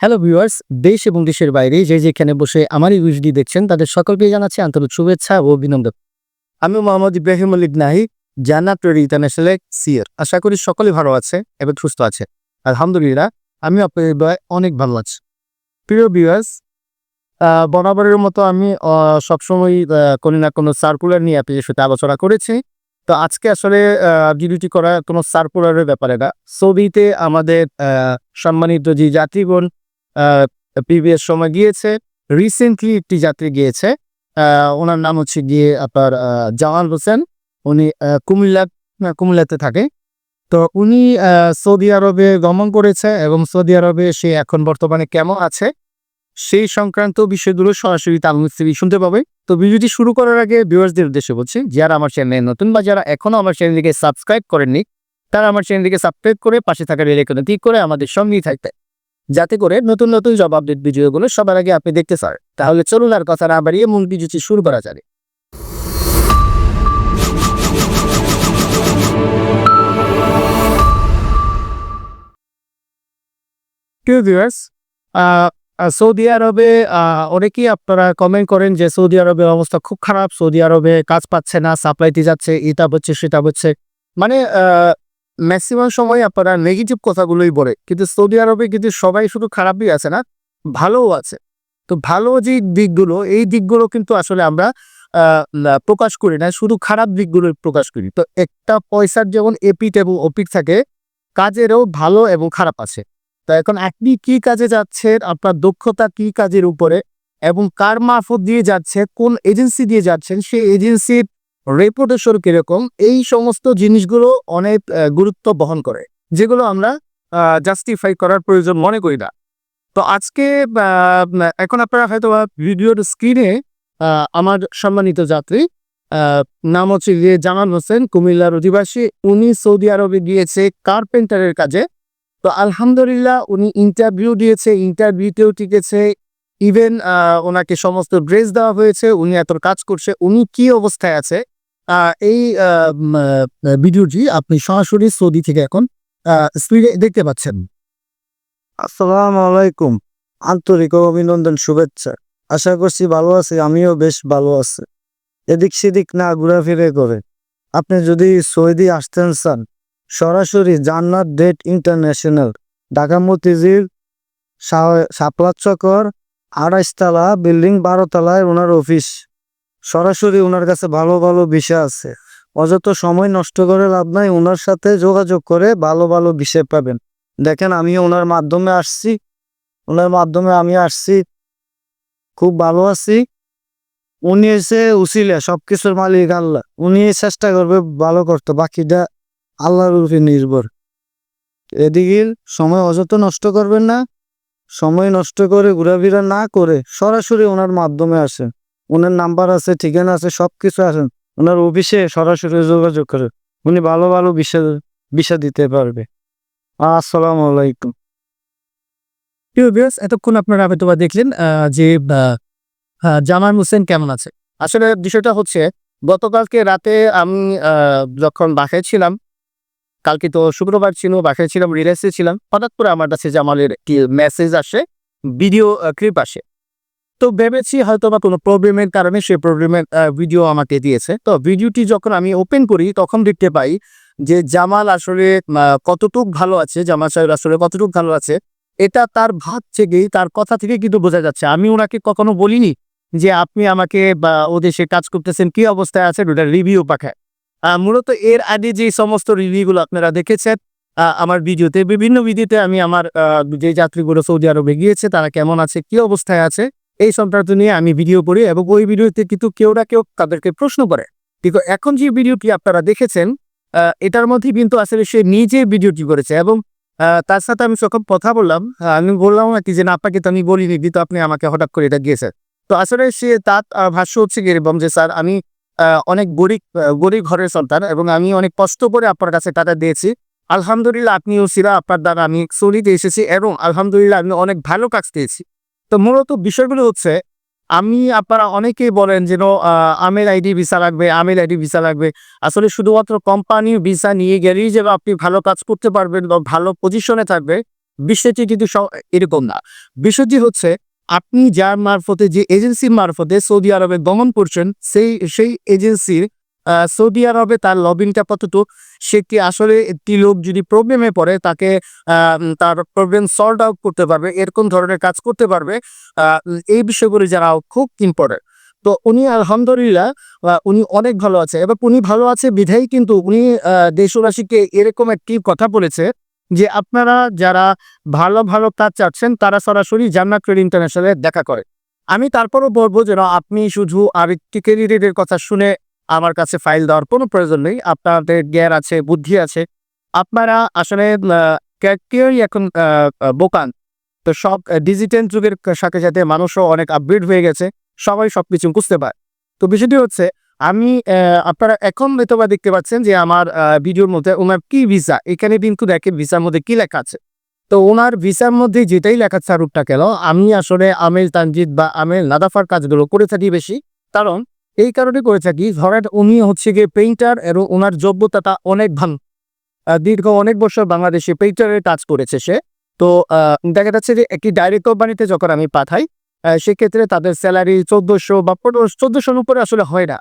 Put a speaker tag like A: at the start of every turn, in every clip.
A: Hello viewers দেশ এবং দেশের বাইরে যে যেখানে বসে আমার এই দেখছেন, তাদের সকলকে জানাচ্ছি আন্তরিক শুভেচ্ছা ও অভিনন্দন। আমি মোহাম্মদ ইব্রাহিম আলিক নাহি জান্নাত ইন্টারন্যাশনাল সিয়ার আশা করি সকলে ভালো আছে এবং সুস্থ আছে। আলহামদুলিল্লাহ, আমি আপনাদের অনেক ভালো আছি। প্রিয় ভিউয়ার্স বরাবরের মতো আমি সবসময় কোনো না কোনো সার্কুলার নিয়ে আপনাদের সাথে আলোচনা করেছি। তো আজকে আসলে ভিডিওটি করা কোনো সার্কুলারের ব্যাপারে না। সৌদিতে আমাদের সম্মানিত যে যাত্রীগণ প্রিভিয়াস সময় গিয়েছে। রিসেন্টলি একটি যাত্রী গিয়েছে। ওনার নাম হচ্ছে গিয়ে আপনার জামাল হোসেন। উনি কুমিল্লা কুমিল্লাতে থাকে। তো উনি সৌদি আরবে গমন করেছে এবং সৌদি আরবে সে এখন বর্তমানে কেমন আছে, সেই সংক্রান্ত বিষয়গুলো সরাসরি মুখ থেকে শুনতে পাবে। তো ভিডিওটি শুরু করার আগে ভিউয়ার্সদের উদ্দেশ্যে বলছি, যারা আমার চ্যানেলে নতুন বা যারা এখনও আমার চ্যানেলটিকে সাবস্ক্রাইব করেননি, তারা আমার চ্যানেলটিকে সাবস্ক্রাইব করে পাশে থাকা রেল আইকনে ক্লিক করে আমাদের সঙ্গেই থাকবে। যাতে করে নতুন নতুন জব আপডেট ভিডিওগুলো সবার আগে আপনি দেখতে পারেন তাহলে চলুন আর কথা না বাড়িয়ে মূল ভিডিওটি শুরু করা যাবে সৌদি আরবে অনেকেই আপনারা কমেন্ট করেন যে সৌদি আরবের অবস্থা খুব খারাপ, সৌদি আরবে কাজ পাচ্ছে না সাপ্লাইতে যাচ্ছে, এটা হচ্ছে, সেটা হচ্ছে। মানে ম্যাক্সিমাম সময় আপনারা নেগেটিভ কথাগুলোই বলে। কিন্তু সৌদি আরবে কিন্তু সবাই শুধু খারাপই আছে না, ভালোও আছে। তো ভালো যে দিকগুলো, এই দিকগুলো কিন্তু আসলে আমরা প্রকাশ করি না, শুধু খারাপ দিকগুলো প্রকাশ করি। তো একটা পয়সার যেমন এপিট এবং ওপিট থাকে, কাজেরও ভালো এবং খারাপ আছে। তো এখন আপনি কি কাজে যাচ্ছেন, আপনার দক্ষতা কি কাজের উপরে, এবং কার মারফত দিয়ে যাচ্ছে কোন এজেন্সি দিয়ে যাচ্ছেন, সেই এজেন্সির রেপুটেশন কীরকম, এই সমস্ত জিনিসগুলো অনেক গুরুত্ব বহন করে, যেগুলো আমরা জাস্টিফাই করার প্রয়োজন মনে করি না। তো আজকে এখন আপনারা হয়তো ভিডিওর স্ক্রিনে আমার সম্মানিত যাত্রী নাম হচ্ছে গিয়ে জামাল হোসেন, কুমিল্লার অধিবাসী। উনি সৌদি আরবে গিয়েছে কার্পেন্টারের কাজে। তো আলহামদুলিল্লাহ উনি ইন্টারভিউ দিয়েছে ইন্টারভিউতেও টিকেছে। ইভেন ওনাকে সমস্ত ড্রেস দেওয়া হয়েছে, উনি এত কাজ করছে, উনি কি অবস্থায় আছে? এই ভিডিওটি আপনি সরাসরি সৌদি থেকে এখন স্ক্রিনে দেখতে পাচ্ছেন।
B: আসসালামু আলাইকুম। আন্তরিক অভিনন্দন শুভেচ্ছা। আশা করছি ভালো আছি, আমিও বেশ ভালো আছি। এদিক সেদিক না ঘোরাফিরে করে। আপনি যদি সৌদি আসতেন চান সরাসরি জান্নাত ডেট ইন্টারন্যাশনাল, ঢাকা মতিঝিল শাপলা চকর আড়াইশতলা বিল্ডিং বারোতলায় ওনার অফিস। সরাসরি ওনার কাছে ভালো ভালো বিষয় আছে। অযথা সময় নষ্ট করে লাভ নাই ওনার সাথে যোগাযোগ করে ভালো ভালো বিষয় পাবেন। দেখেন আমি ওনার মাধ্যমে আসছি। ওনার মাধ্যমে আমি আসছি। খুব ভালো আছি। উনি এসে উচিলে সবকিছুর মালিক আল্লাহ। উনি চেষ্টা করবে ভালো করতে, বাকিটা আল্লাহর উপরে নির্ভর। এদিকে সময় অযথ নষ্ট করবেন না। সময় নষ্ট করে ঘোরাফেরা না করে সরাসরি ওনার মাধ্যমে আসেন। ওনার নাম্বার আছে, ঠিকানা আছে, সবকিছু আছেন ওনার অফিসে সরাসরি যোগাযোগ করে উনি ভালো ভালো বিষয় বিষয় দিতে পারবে। আসসালামু আলাইকুম।
A: এতক্ষণ আপনারা হয়তো বা দেখলেন যে জামাল হোসেন কেমন আছে? আসলে বিষয়টা হচ্ছে, গতকালকে রাতে আমি যখন বাসায় ছিলাম, কালকে তো শুক্রবার ছিল, বাসায় ছিলাম রিলেক্সে ছিলাম, হঠাৎ করে আমার কাছে জামালের একটি মেসেজ আসে ভিডিও ক্লিপ আসে। তো ভেবেছি হয়তো বা কোনো প্রবলেমের কারণে সেই প্রবলেমের ভিডিও আমাকে দিয়েছে। তো ভিডিওটি যখন আমি ওপেন করি, তখন দেখতে পাই যে জামাল আসলে কতটুক ভালো আছে, জামাল সাহেব আসলে কতটুক ভালো আছে, এটা তার ভাব থেকেই, তার কথা থেকে কিন্তু বোঝা যাচ্ছে। আমি ওনাকে কখনো বলিনি যে আপনি আমাকে বা ও দেশে কাজ করতেছেন, কি অবস্থায় আছে ওটা রিভিউ পাঠায় মূলত এর আগে যে সমস্ত রিভিউগুলো আপনারা দেখেছেন আমার ভিডিওতে, বিভিন্ন ভিডিওতে আমি আমার যে যাত্রীগুলো সৌদি আরবে গিয়েছে, তারা কেমন আছে, কি অবস্থায় আছে এই সংক্রান্ত নিয়ে আমি ভিডিও করি এবং ওই ভিডিওতে কিন্তু কেউ না কেউ তাদেরকে প্রশ্ন করে। কিন্তু এখন যে ভিডিওটি আপনারা দেখেছেন এটার মধ্যে কিন্তু আসলে সে নিজে ভিডিওটি করেছে এবং তার সাথে আমি যখন কথা বললাম। আমি বললাম আর কি যে, না, আপনাকে তো আমি বলিনি, কিন্তু আপনি আমাকে হঠাৎ করে এটা দিয়েছেন। তো আসলে সে তার ভাষ্য হচ্ছে কি এরকম যে, স্যার, আমি অনেক গরিব গরিব ঘরের সন্তান এবং আমি অনেক কষ্ট করে আপনার কাছে টাকা দিয়েছি। আলহামদুলিল্লাহ, আপনিও ছিলা আপনার দ্বারা আমি সৌদিতে এসেছি এবং আলহামদুলিল্লাহ, আমি অনেক ভালো কাজ পেয়েছি। তো মূলত বিষয়গুলো হচ্ছে, আমি আপনারা অনেকেই বলেন যেন আমের আইডি ভিসা লাগবে, আমের আইডি ভিসা লাগবে। আসলে শুধুমাত্র কোম্পানি ভিসা নিয়ে গেলেই যে আপনি ভালো কাজ করতে পারবেন বা ভালো পজিশনে থাকবে বিষয়টি কিন্তু এরকম না। বিষয়টি হচ্ছে, আপনি যার মারফতে, যে এজেন্সির মারফতে সৌদি আরবে গমন করছেন, সেই সেই এজেন্সির সৌদি আরবে তার লবিংটা কতটুকু? সে কি আসলে একটি লোক যদি প্রবলেমে পড়ে, তাকে তার প্রবলেম সলভ আউট করতে পারবে, এরকম ধরনের কাজ করতে পারবে এই বিষয়গুলি যারা খুব ইম্পর্টেন্ট তো উনি আলহামদুলিল্লাহ উনি অনেক ভালো আছে। এবার উনি ভালো আছে বিধায় কিন্তু উনি দেশবাসীকে এরকম একটি কথা বলেছে যে আপনারা যারা ভালো ভালো কাজ চাচ্ছেন, তারা সরাসরি জান্নাত ট্রেড ইন্টারন্যাশনালে দেখা করে। আমি তারপরও বলব যেন আপনি শুধু আরেকটি ক্যান্ডিডেটের কথা শুনে আমার কাছে ফাইল দেওয়ার কোনো প্রয়োজন নেই। আপনাদের জ্ঞান আছে, বুদ্ধি আছে। আপনারা আসলে কেউই এখন বোকান। তো সব ডিজিটাল যুগের সাথে সাথে মানুষও অনেক আপগ্রেড হয়ে গেছে। সবাই সবকিছু বুঝতে পারে। তো বিষয়টি হচ্ছে, আমি আপনারা এখন হয়তো বা দেখতে পাচ্ছেন যে আমার ভিডিওর মধ্যে ওনার কি ভিসা এখানে কিন্তু দেখে ভিসার মধ্যে কি লেখা আছে। তো ওনার ভিসার মধ্যে যেটাই লেখা আছে কেন, আমি আসলে আমেল তানজিদ বা আমেল নাদাফার কাজগুলো করে থাকি বেশি। কারণ এই কারণে করে থাকি ধরেন উনি হচ্ছে গিয়ে পেইন্টার এবং ওনার যোগ্যতাটা অনেক ভালো। দীর্ঘ অনেক বছর বাংলাদেশে পেইন্টারের কাজ করেছে সে। তো দেখা যাচ্ছে যে একটি ডাইরেক্ট কোম্পানিতে যখন আমি পাঠাই সেক্ষেত্রে তাদের স্যালারি চোদ্দশো বা চোদ্দশোর উপরে আসলে হয় না।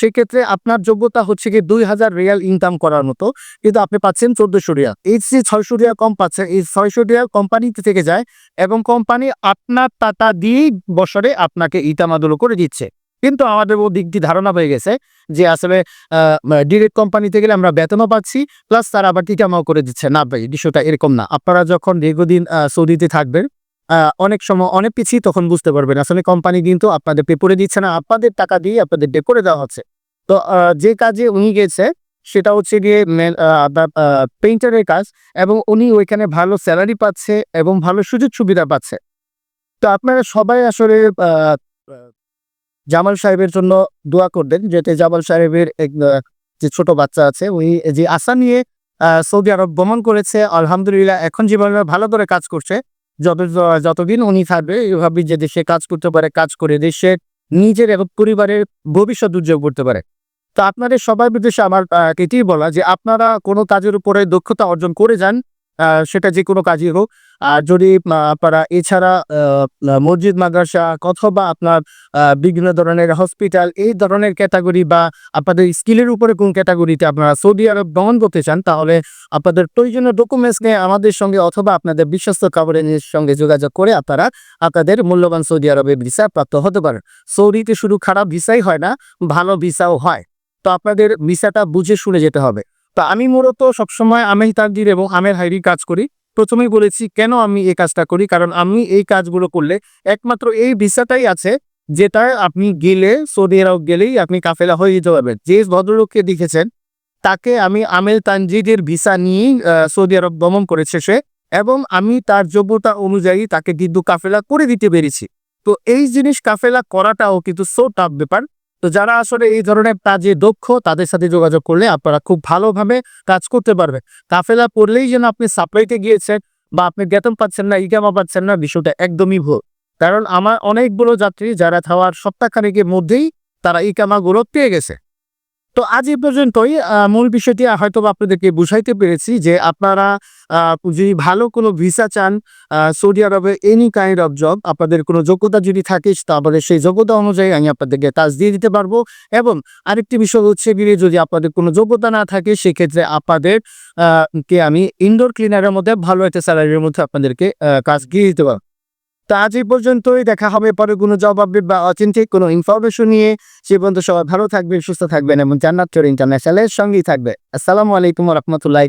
A: সেক্ষেত্রে আপনার যোগ্যতা হচ্ছে কি দুই হাজার রিয়াল ইনকাম করার মতো। কিন্তু আপনি পাচ্ছেন চোদ্দশো রিয়াল। এই যে ছয়শো রিয়াল কম পাচ্ছেন এই ছয়শো রিয়াল কোম্পানিতে থেকে যায় এবং কোম্পানি আপনার টাকা দিয়েই বছরে আপনাকে ইতামাদুলো করে দিচ্ছে। কিন্তু আমাদের ও দিক দিয়ে ধারণা হয়ে গেছে যে আসলে ডিরেক্ট কোম্পানিতে গেলে আমরা বেতনও পাচ্ছি প্লাস তারা আবার টিকামাও করে দিচ্ছে। না ভাই, বিষয়টা এরকম না। আপনারা যখন দীর্ঘদিন সৌদিতে থাকবেন অনেক সময় অনেক পিছিয়ে তখন বুঝতে পারবেন। আসলে কোম্পানি কিন্তু আপনাদের পে করে দিচ্ছে না, আপনাদের টাকা দিয়ে আপনাদের পে করে দেওয়া হচ্ছে। তো যে কাজে উনি গেছে, সেটা হচ্ছে গিয়ে আপনার পেইন্টারের কাজ এবং উনি ওইখানে ভালো স্যালারি পাচ্ছে এবং ভালো সুযোগ সুবিধা পাচ্ছে। তো আপনারা সবাই আসলে জামাল সাহেবের জন্য দোয়া করবেন, যাতে জামাল সাহেবের যে ছোট বাচ্চা আছে উনি যে আশা নিয়ে সৌদি আরব ভ্রমণ করেছে, আলহামদুলিল্লাহ এখন যেভাবে ভালো করে কাজ করছে। যত, যতদিন উনি থাকবে এভাবে যে দেশে কাজ করতে পারে, কাজ করে দেশের নিজের এবং পরিবারের ভবিষ্যৎ উজ্জ্বল করতে পারে। তো আপনাদের সবার বিদেশে আমার এটাই বলা যে আপনারা কোনো কাজের উপরে দক্ষতা অর্জন করে যান সেটা যে কোনো কাজই হোক। আর যদি আপনারা এছাড়া মসজিদ, মাদ্রাসা অথবা আপনার বিভিন্ন ধরনের হসপিটাল এই ধরনের ক্যাটাগরি বা আপনাদের স্কিলের উপরে কোন ক্যাটাগরিতে আপনারা সৌদি আরব ভ্রমণ করতে চান, তাহলে আপনাদের প্রয়োজনীয় ডকুমেন্টস নিয়ে আমাদের সঙ্গে অথবা আপনাদের বিশ্বস্ত কাভারেজের সঙ্গে যোগাযোগ করে আপনারা আপনাদের মূল্যবান সৌদি আরবে ভিসা প্রাপ্ত হতে পারেন। সৌদিতে শুধু খারাপ ভিসাই হয় না, ভালো ভিসাও হয়। তো আপনাদের ভিসাটা বুঝে শুনে যেতে হবে। তো আমি মূলত সবসময় আমের তাকদির এবং আমের হাইরি কাজ করি। প্রথমেই বলেছি কেন আমি এই কাজটা করি? কারণ আমি এই কাজগুলো করলে একমাত্র এই ভিসাটাই আছে যেটা আপনি গেলে সৌদি আরব গেলেই আপনি কাফেলা হয়ে যেতে পারবেন। যে ভদ্রলোককে দেখেছেন তাকে আমি আমেল তানজিদের ভিসা আহ, সৌদি আরব ভ্রমণ করেছে সে এবং আমি তার যোগ্যতা অনুযায়ী তাকে কিন্তু কাফেলা করে দিতে পেরেছি। তো এই জিনিস কাফেলা করাটাও কিন্তু সো টাফ ব্যাপার। তো যারা আসলে এই ধরনের কাজে দক্ষ, তাদের সাথে যোগাযোগ করলে আপনারা খুব ভালোভাবে কাজ করতে পারবেন। কাফেলা পড়লেই যেন আপনি সাপ্লাইতে গিয়েছেন বা আপনি বেতন পাচ্ছেন না, ইকামা পাচ্ছেন না, বিষয়টা একদমই ভুল। কারণ আমার অনেকগুলো যাত্রী যারা থাওয়ার সপ্তাহখানেকের মধ্যেই তারা ইকামাগুলো পেয়ে গেছে। তো আজ এই পর্যন্তই। মূল বিষয়টি হয়তো আপনাদেরকে বুঝাইতে পেরেছি যে আপনারা যদি ভালো কোনো ভিসা চান সৌদি আরবে এনি কাইন্ড অফ জব আপনাদের কোনো যোগ্যতা যদি থাকে তাহলে সেই যোগ্যতা অনুযায়ী আমি আপনাদেরকে কাজ দিয়ে দিতে পারব। এবং আরেকটি বিষয় হচ্ছে গিয়ে যদি আপনাদের কোনো যোগ্যতা না থাকে, সেক্ষেত্রে আপনাদের কে আমি ইনডোর ক্লিনারের মধ্যে, ভালো একটা স্যালারির মধ্যে আপনাদেরকে কাজ দিয়ে দিতে পারব। তো আজ এই পর্যন্তই। দেখা হবে পরে কোনো জব আপডেট বা অচিন্তিক কোনো ইনফরমেশন নিয়ে। সে পর্যন্ত সবাই ভালো থাকবে সুস্থ থাকবেন এবং জান্নাত চোর ইন্টারন্যাশনালের সঙ্গেই থাকবে আসসালামু আলাইকুম রহমতুল্লাহি